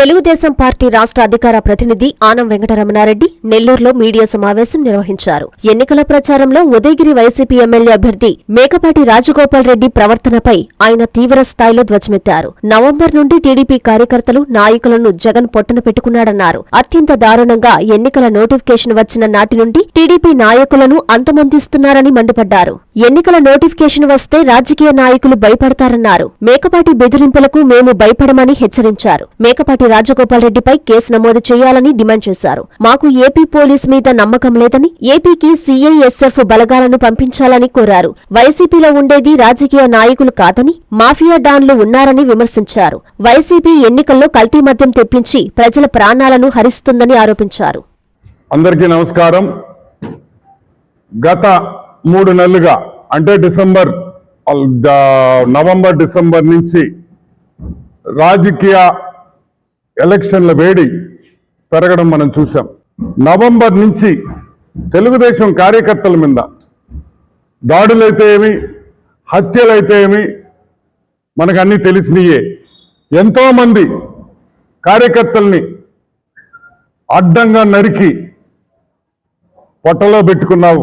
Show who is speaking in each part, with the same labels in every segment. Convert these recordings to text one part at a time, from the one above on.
Speaker 1: Telugu Desam party రాష్ట్ర అధికార ప్రతినిధి ఆనం వెంకటరమణారెడ్డి నెల్లూరులో మీడియా సమావేశం నిర్వహించారు. ఎన్నికల ప్రచారంలో ఉదయగిరి వైసీపీ ఎమ్మెల్యే అభ్యర్థి మేకపాటి రాజగోపాల్ రెడ్డి ప్రవర్తనపై ఆయన తీవ్ర స్థాయిలో ధ్వజమెత్తారు. నవంబర్ నుండి టీడీపీ కార్యకర్తలు నాయకులను జగన్ పొట్టన పెట్టుకున్నాడన్నారు. అత్యంత దారుణంగా ఎన్నికల నోటిఫికేషన్ వచ్చిన నాటి నుండి టీడీపీ నాయకులను అంతమొందిస్తున్నారని మండిపడ్డారు. ఎన్నికల నోటిఫికేషన్ వస్తే రాజకీయ నాయకులు భయపడతారన్నారు. మేకపాటి బెదిరింపులకు మేము భయపడమని హెచ్చరించారు. మేకపాటి రాజగోపాల్ రెడ్డిపై కేసు నమోదు చేయాలని డిమాండ్ చేశారు. మాకు ఏపీ పోలీస్ మీద నమ్మకం లేదని ఏపీకి సీఐఎస్ఎఫ్ బలగాలను పంపించాలని కోరారు. వైసీపీలో ఉండేది రాజకీయ నాయకులు కాదని మాఫియా డాన్లు ఉన్నారని విమర్శించారు. వైసీపీ ఎన్నికల్లో కల్తీ మద్యం తెప్పించి ప్రజల ప్రాణాలను హరిస్తుందని ఆరోపించారు.
Speaker 2: అందరికీ నమస్కారం. గత మూడు నెలలుగా అంటే డిసెంబర్ ద- నవంబర్ డిసెంబర్ నుంచి రాజకీయ ఎలక్షన్ల వేడి పెరగడం మనం చూసాం నవంబర్ నుంచి తెలుగుదేశం కార్యకర్తల మీద దాడులైతే ఏమి హత్యలైతే ఏమి మనకు అన్నీ తెలిసినయే. ఎంతోమంది కార్యకర్తల్ని అడ్డంగా నరికి పొట్టలో పెట్టుకున్నావు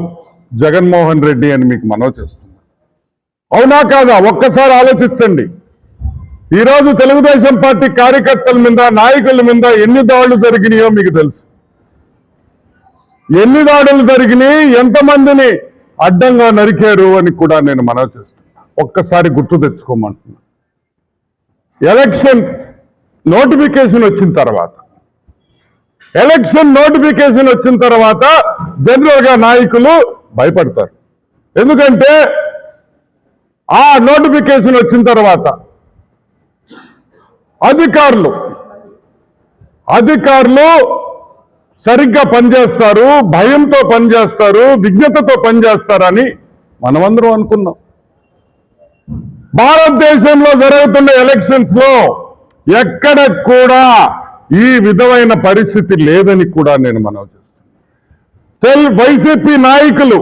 Speaker 2: జగన్మోహన్ రెడ్డి అని మీకు మనవి చేస్తున్నా. అవునా కాదా? ఒక్కసారి ఆలోచించండి. ఈరోజు తెలుగుదేశం పార్టీ కార్యకర్తల మీద నాయకుల మీద ఎన్ని దాడులు జరిగినాయో మీకు తెలుసు. ఎన్ని దాడులు జరిగినాయి ఎంతమందిని అడ్డంగా నరికారు అని కూడా నేను మనవి చేస్తున్నా. ఒక్కసారి గుర్తు తెచ్చుకోమంటున్నా. ఎలక్షన్ నోటిఫికేషన్ వచ్చిన తర్వాత ఎలక్షన్ నోటిఫికేషన్ వచ్చిన తర్వాత జనరల్గా నాయకులు భయపడతారు. ఎందుకంటే ఆ నోటిఫికేషన్ వచ్చిన తర్వాత అధికారులు. అధికారులు సరిగ్గా పనిచేస్తారు భయంతో పనిచేస్తారు విజ్ఞతతో పనిచేస్తారని మనమందరం అనుకున్నాం. భారతదేశంలో జరుగుతున్న ఎలక్షన్స్లో ఎక్కడ కూడా ఈ విధమైన పరిస్థితి లేదని కూడా నేను మనవి చేస్తాను వైసీపీ నాయకులు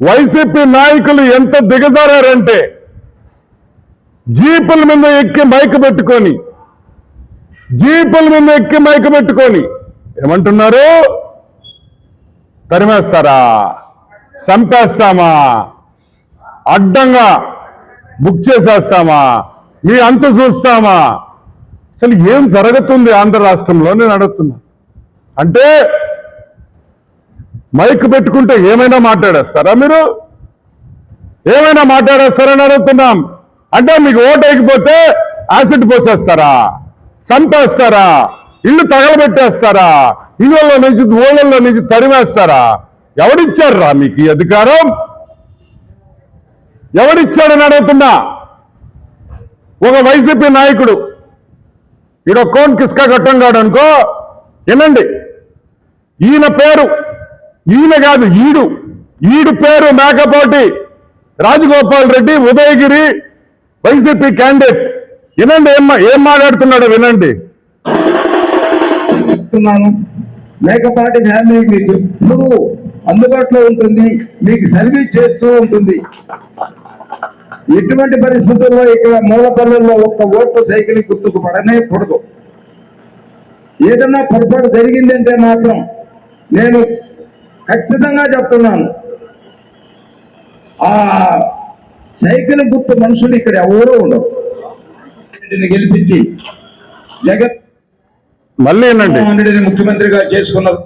Speaker 2: వైసీపీ నాయకులు ఎంత దిగజారంటే జీపుల మీద ఎక్కి మైక పెట్టుకొని జీపుల మీద ఎక్కి మైక పెట్టుకొని ఏమంటున్నారు? తరిమేస్తారా? చంపేస్తామా? అడ్డంగా బుక్ చేసేస్తామా? మీ అంత చూస్తామా? అసలు ఏం జరుగుతుంది ఆంధ్ర రాష్ట్రంలో? నేను అడుగుతున్నా. అంటే మైక్ పెట్టుకుంటే ఏమైనా మాట్లాడేస్తారా మీరు? ఏమైనా మాట్లాడేస్తారని అడుగుతున్నాం. అంటే మీకు ఓటు వేయకపోతే యాసిడ్ పోసేస్తారా? చంపేస్తారా? ఇల్లు తగలబెట్టేస్తారా? ఇళ్ళల్లో నుంచి ఊళ్ళల్లో నుంచి తరిమేస్తారా? ఎవడిచ్చారా మీకు ఈ అధికారం? ఎవడిచ్చాడని అడుగుతున్నా? ఒక వైసీపీ నాయకుడు. ఈడ కోన్ కిస్కా కట్టంగాడు అనుకో వినండి. ఈయన పేరు ఈయన కాదు ఈడు. ఈడు పేరు మేకపోటి రాజగోపాల్ రెడ్డి ఉదయగిరి వైసీపీ క్యాండిడేట్ వినండి ఏం ఏం మాట్లాడుతున్నాడో వినండి.
Speaker 3: చెప్తున్నాను. మేకపాటి ఫ్యామిలీ మీకు ఎప్పుడు అందుబాటులో ఉంటుంది మీకు సర్వీస్ చేస్తూ ఉంటుంది. ఎటువంటి పరిస్థితుల్లో ఇక్కడ మూలపల్లెల్లో ఒక్క ఓటు సైకిల్ గుర్తుకు పడనే కూడదు ఏదన్నా పొరపాటు జరిగిందంటే మాత్రం నేను ఖచ్చితంగా చెప్తున్నాను. ఆ సైకిల్ గుర్తు మనుషులు ఇక్కడ ఎవరూ ఉండరు. వీటిని గెలిపించి జగన్
Speaker 2: మళ్ళీ
Speaker 3: రెడ్డిని ముఖ్యమంత్రిగా చేసుకున్నారు.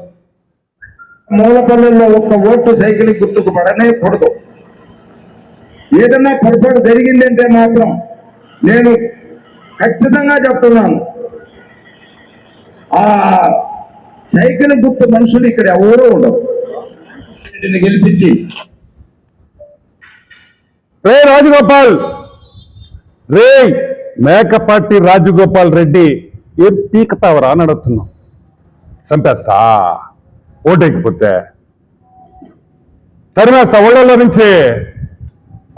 Speaker 3: మూలపల్లెల్లో ఒక్క ఓటు సైకిల్ గుర్తుకు పడనే కూడదు ఏదన్నా పొరపాటు జరిగిందంటే మాత్రం నేను ఖచ్చితంగా చెప్తున్నాను. ఆ సైకిల్ గుర్తు మనుషులు ఇక్కడ ఎవరూ ఉండరు. వీటిని గెలిపించి
Speaker 2: రే రాజగోపాల్! రే మేకపాటి రాజగోపాల్ రెడ్డి ఏం పీకతావరా అని అడుగుతున్నాం. చంపేస్తా. ఓటేకపోతే తరిమేస్తా ఒళ్ళలో నుంచి.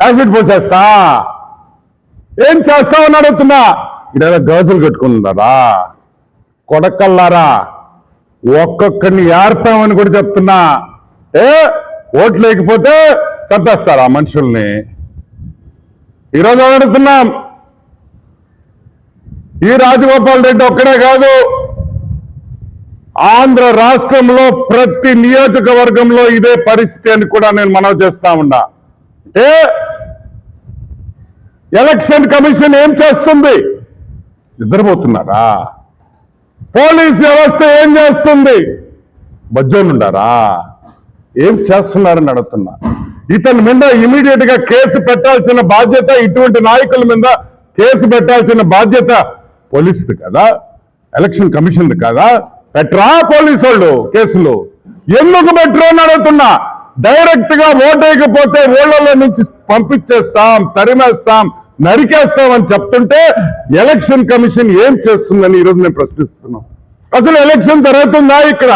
Speaker 2: యాసిడ్ పోసేస్తా. ఏం చేస్తావు అని అడుగుతున్నా. ఇక్కడ గాజులు కట్టుకున్నారా కొడకల్లారా. ఒక్కొక్కరిని ఏర్పామని కూడా చెప్తున్నా. ఏ? ఓట్లు లేకపోతే చంపేస్తారా మనుషుల్ని? ఈరోజు అడుగుతున్నాం ఈ రాజగోపాల్ రెడ్డి ఒక్కడే కాదు ఆంధ్ర రాష్ట్రంలో ప్రతి నియోజకవర్గంలో ఇదే పరిస్థితి అని కూడా నేను మనవి చేస్తా ఉన్నా. అంటే ఎలక్షన్ కమిషన్ ఏం చేస్తుంది? నిద్రపోతున్నారా? పోలీస్ వ్యవస్థ ఏం చేస్తుంది? బజ్జోనుండారా? ఏం చేస్తున్నారని అడుగుతున్నా. ఇతని మీద ఇమీడియట్గా కేసు పెట్టాల్సిన బాధ్యత ఇటువంటి నాయకుల మీద కేసు పెట్టాల్సిన బాధ్యత పోలీసుది కదా? ఎలక్షన్ కమిషన్ది కదా? పెట్టరా పోలీసు వాళ్ళు కేసులు? ఎందుకు పెట్టరు అని అడుగుతున్నా. డైరెక్ట్గా ఓటేయకపోతే ఓళ్ళలో నుంచి పంపించేస్తాం తరిమేస్తాం నరికేస్తాం అని చెప్తుంటే ఎలక్షన్ కమిషన్ ఏం చేస్తుందని ఈరోజు నేను ప్రశ్నిస్తున్నాం అసలు ఎలక్షన్ జరుగుతుందా ఇక్కడ?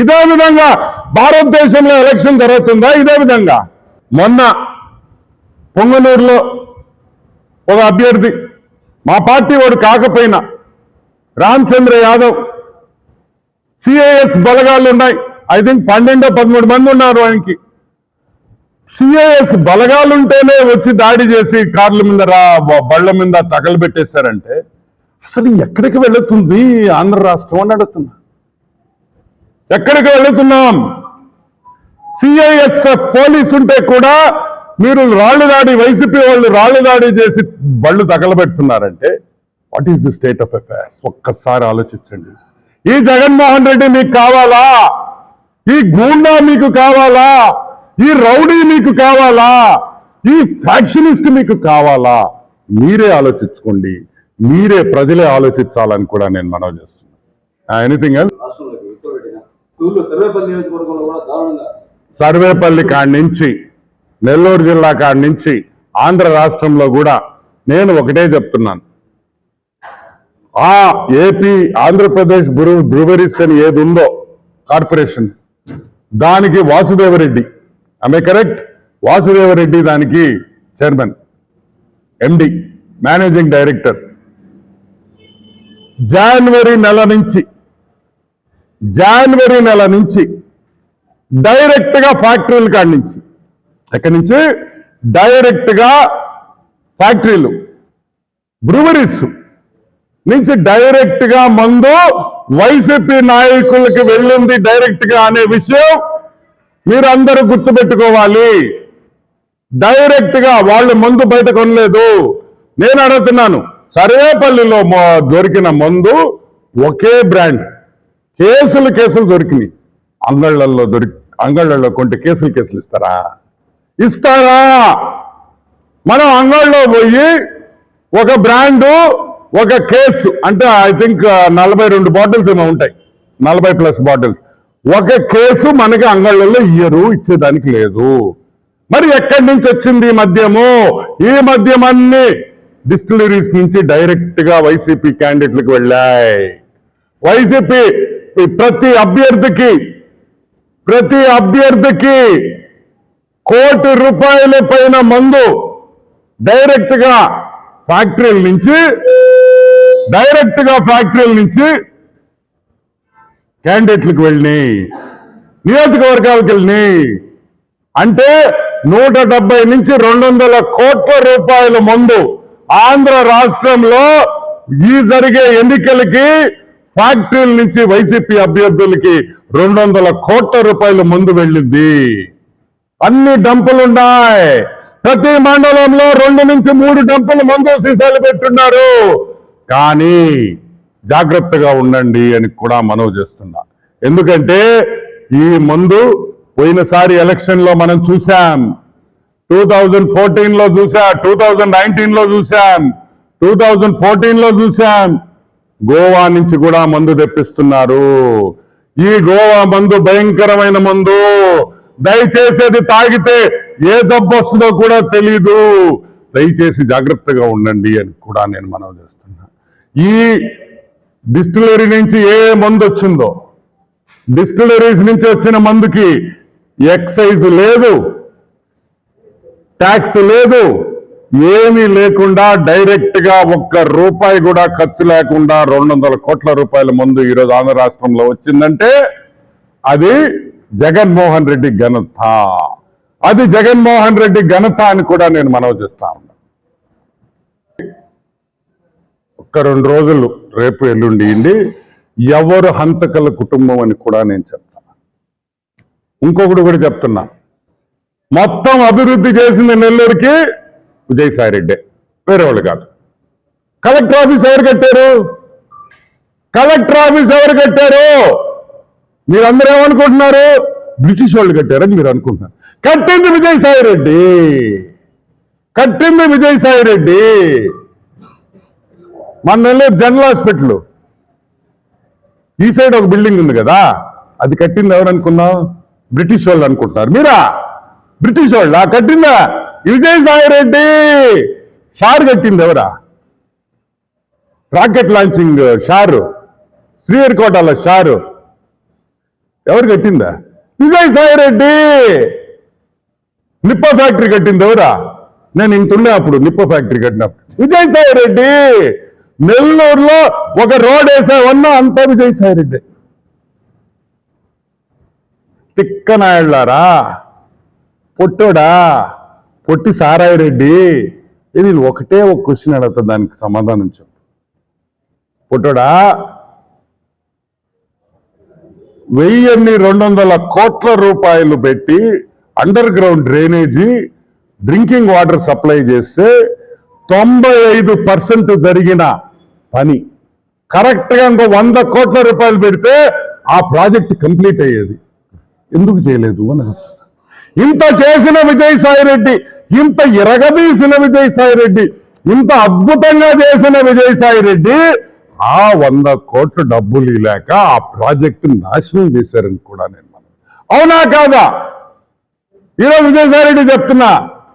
Speaker 2: ఇదే విధంగా భారతదేశంలో ఎలక్షన్ జరుగుతుందా? ఇదే విధంగా. మొన్న పొంగనూరులో ఒక అభ్యర్థి మా పార్టీ వాడు కాకపోయినా రామచంద్ర యాదవ్ సిఐఎస్ బలగాలు ఉన్నాయి. ఐ థింక్ పన్నెండో పదమూడు మంది ఉన్నారు ఆయనకి. సిఐఎస్ బలగాలుంటేనే వచ్చి దాడి చేసి కార్ల మీద రా బళ్ళ మీద తగలబెట్టేశారంటే అసలు ఎక్కడికి వెళుతుంది ఆంధ్ర రాష్ట్రం అని అడుగుతున్నా. ఎక్కడికి వెళుతున్నాం? సిఐఎస్ఎఫ్ పోలీస్ ఉంటే కూడా మీరు రాళ్ళు దాడి వైసీపీ వాళ్ళు రాళ్ళు దాడి చేసి బళ్ళు తగలబెడుతున్నారంటే what is the state of affairs ఒక్కసారి ఆలోచించండి. ఈ జగన్మోహన్ రెడ్డి మీకు కావాలా? ఈ గూండా మీకు కావాలా? ఈ రౌడీ మీకు కావాలా? ఈ ఫ్యాక్షనిస్ట్ మీకు కావాలా? మీరే ఆలోచించుకోండి. మీరే ప్రజలే ఆలోచించాలని కూడా నేను మనవి చేస్తున్నాను. ఎనీథింగ్ ఎల్
Speaker 4: సర్వేపల్లి నియోజకవర్గంలో కూడా దారుణంగా
Speaker 2: సర్వేపల్లి కాడి నుంచి నెల్లూరు జిల్లా కాడి నుంచి ఆంధ్ర రాష్ట్రంలో కూడా నేను ఒకటే చెప్తున్నాను. ఆ ఏపీ ఆంధ్రప్రదేశ్ బ్రూ బ్రూవరీస్ అని ఏది ఉందో కార్పొరేషన్ దానికి వాసుదేవరెడ్డి ఆమె కరెక్ట్ వాసుదేవరెడ్డి దానికి చైర్మన్ ఎండి మేనేజింగ్ డైరెక్టర్ జనవరి నెల నుంచి జనవరి నెల నుంచి డైరెక్ట్గా ఫ్యాక్టరీలు ఫ్యాక్టరీల కాడి నుంచి. ఎక్కడి నుంచి? డైరెక్ట్గా ఫ్యాక్టరీలు బ్రూవరీస్ నుంచి డైరెక్ట్గా మందు వైసీపీ నాయకులకి వెళ్ళింది డైరెక్ట్గా అనే విషయం మీరందరూ గుర్తుపెట్టుకోవాలి. డైరెక్ట్గా వాళ్ళు మందు బయట కొనలేదు. నేను అడుగుతున్నాను సరేపల్లిలో దొరికిన మందు ఒకే బ్రాండ్. కేసులు కేసులు దొరికినాయి. అంగళ్ళల్లో దొరికి అంగళ్ళల్లో కొంటే కేసులు కేసులు ఇస్తారా? ఇస్తారా? మనం అంగళ్ళలో పోయి ఒక బ్రాండు ఒక కేసు అంటే ఐ థింక్ నలభై రెండు బాటిల్స్ ఏమో ఉంటాయి. నలభై ప్లస్ బాటిల్స్. ఒక కేసు మనకి అంగళ్ళలో ఇయ్యరు ఇచ్చేదానికి లేదు. మరి ఎక్కడి నుంచి వచ్చింది ఈ మద్యము? ఈ మద్యం అన్ని డిస్టిలరీస్ నుంచి డైరెక్ట్గా వైసీపీ క్యాండిడేట్లకు వెళ్ళాయి. వైసీపీ ప్రతి అభ్యర్థికి ప్రతి అభ్యర్థికి కోటి రూపాయల పైన మందు డైరెక్ట్గా ఫ్యాక్టరీల నుంచి డైరెక్ట్గా ఫ్యాక్టరీల నుంచి క్యాండిడేట్లకు వెళ్ళినాయి నియోజకవర్గాలకు వెళ్ళినాయి. అంటే నూట డెబ్బై నుంచి రెండు వందల కోట్ల రూపాయల మందు ఆంధ్ర రాష్ట్రంలో ఈ జరిగే ఎన్నికలకి ఫ్యాక్టరీల నుంచి వైసీపీ అభ్యర్థులకి రెండు వందల కోట్ల రూపాయల మందు వెళ్ళింది. అన్ని డంపులున్నాయి ప్రతి మండలంలో రెండు నుంచి మూడు డంపులు మందు సీసాలు పెట్టున్నారు. కానీ జాగ్రత్తగా ఉండండి అని కూడా మనవి చేస్తున్నా. ఎందుకంటే ఈ మందు పోయినసారి ఎలక్షన్లో మనం చూసాం టూ థౌజండ్ ఫోర్టీన్లో చూసా టూ థౌజండ్ నైన్టీన్లో చూసాం టూ థౌజండ్ ఫోర్టీన్లో చూసాం గోవా నుంచి కూడా మందు తెప్పిస్తున్నారు. ఈ గోవా మందు భయంకరమైన మందు. దయచేసేది తాగితే ఏ జబ్బు వస్తుందో కూడా తెలీదు. దయచేసి జాగ్రత్తగా ఉండండి అని కూడా నేను మనవి చేస్తున్నా. ఈ డిస్టిలరీ నుంచి ఏ మందు వచ్చిందో డిస్టిలరీస్ నుంచి వచ్చిన మందుకి ఎక్సైజ్ లేదు ట్యాక్స్ లేదు ఏమీ లేకుండా డైరెక్ట్గా ఒక్క రూపాయి కూడా ఖర్చు లేకుండా రెండు వందల కోట్ల రూపాయల మందు ఈరోజు ఆంధ్ర రాష్ట్రంలో వచ్చిందంటే అది జగన్మోహన్ రెడ్డి ఘనత. అది జగన్మోహన్ రెడ్డి ఘనత అని కూడా నేను మనవి చేస్తా ఉన్నా. ఒక్క రెండు రోజులు రేపు ఎల్లుండి ఇండి ఎవరు హంతకల కుటుంబం అని కూడా నేను చెప్తా. ఇంకొకటి కూడా చెప్తున్నా. మొత్తం అభివృద్ధి చేసింది నెల్లూరుకి విజయసాయి రెడ్డి వేరే వాళ్ళు కాదు. కలెక్టర్ ఆఫీస్ ఎవరు కట్టారు? కలెక్టర్ ఆఫీస్ ఎవరు కట్టారు? మీరందరూ ఏమనుకుంటున్నారు? బ్రిటిష్ వాళ్ళు కట్టారని మీరు అనుకుంటున్నారు. కట్టింది విజయసాయి రెడ్డి కట్టింది విజయసాయి రెడ్డి మన నెల్లూరు జనరల్ హాస్పిటల్. ఈ సైడ్ ఒక బిల్డింగ్ ఉంది కదా అది కట్టింది ఎవరు అనుకున్నాం బ్రిటిష్ వాళ్ళు అనుకుంటున్నారు. మీరా? బ్రిటిష్ వాళ్ళ? కట్టిందా? విజయసాయి రెడ్డి. షార్ కట్టింది ఎవరా? Rocket launching SHAR. శ్రీహరికోటలో షారు. ఎవరు కట్టిందా? విజయసాయి రెడ్డి. నిప్ప ఫ్యాక్టరీ కట్టింది ఎవరా? నేను ఇంటుండే అప్పుడు నిప్ప ఫ్యాక్టరీ కట్టినప్పుడు. విజయసాయి రెడ్డి. నెల్లూరులో ఒక రోడ్ వేసేవన్నా అంతా విజయసాయి రెడ్డి. తిక్కనాయుళ్ళారా? పొట్టోడా? పొట్టి సారాయి రెడ్డి ఒకటే ఒక క్వశ్చన్ అడుగుతా దానికి సమాధానం చెప్పు. పుట్టడా? వెయ్యిన్ని రెండు వందల కోట్ల రూపాయలు పెట్టి underground drainage drinking water supply చేస్తే తొంభై ఐదు పర్సెంట్ జరిగిన పని. కరెక్ట్గా ఇంకో వంద కోట్ల రూపాయలు పెడితే ఆ ప్రాజెక్ట్ కంప్లీట్ అయ్యేది. ఎందుకు చేయలేదు? అని ఇంత చేసిన విజయసాయి రెడ్డి ఇంత ఇరగదీసిన విజయసాయి రెడ్డి ఇంత అద్భుతంగా చేసిన విజయసాయి రెడ్డి ఆ వంద కోట్ల డబ్బులు లేక ఆ ప్రాజెక్టు నాశనం చేశారని కూడా నేను అవునా కాదా? ఈరోజు విజయసాయి రెడ్డి చెప్తున్నా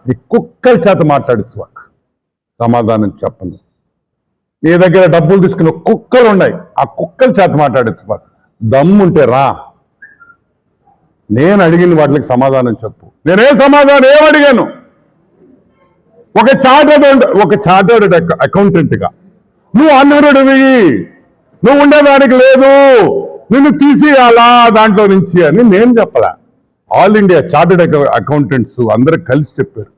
Speaker 2: ఈ కుక్కల చేత మాట్లాడచ్చు వాక్ సమాధానం చెప్పను నీ దగ్గర డబ్బులు తీసుకున్న కుక్కలు ఉన్నాయి ఆ కుక్కల చేత మాట్లాడచ్చు వాక్ దమ్ముంటే రా. నేను అడిగిన వాటికి సమాధానం చెప్పు. నేనే సమాధానం ఏమడిగాను అడిగాను? ఒక చార్టర్డ్ ఒక చార్టర్డ్ అకౌంటెంట్గా. నువ్వు అన్నరుడివి నువ్వు ఉండేదానికి లేదు. నిన్ను తీసేయాలా దాంట్లో నుంచి అని నేను చెప్పలా. ఆల్ ఇండియా చార్టెడ్ అకౌంటెంట్స్ అందరూ కలిసి చెప్పారు.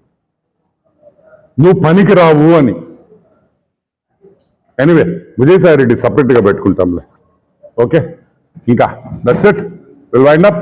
Speaker 2: నువ్వు పనికి రావు అని. ఎనివే విజయసాయి రెడ్డి సపరేట్గా పెట్టుకుంటాంలే. ఓకే ఇంకా that's it will wind up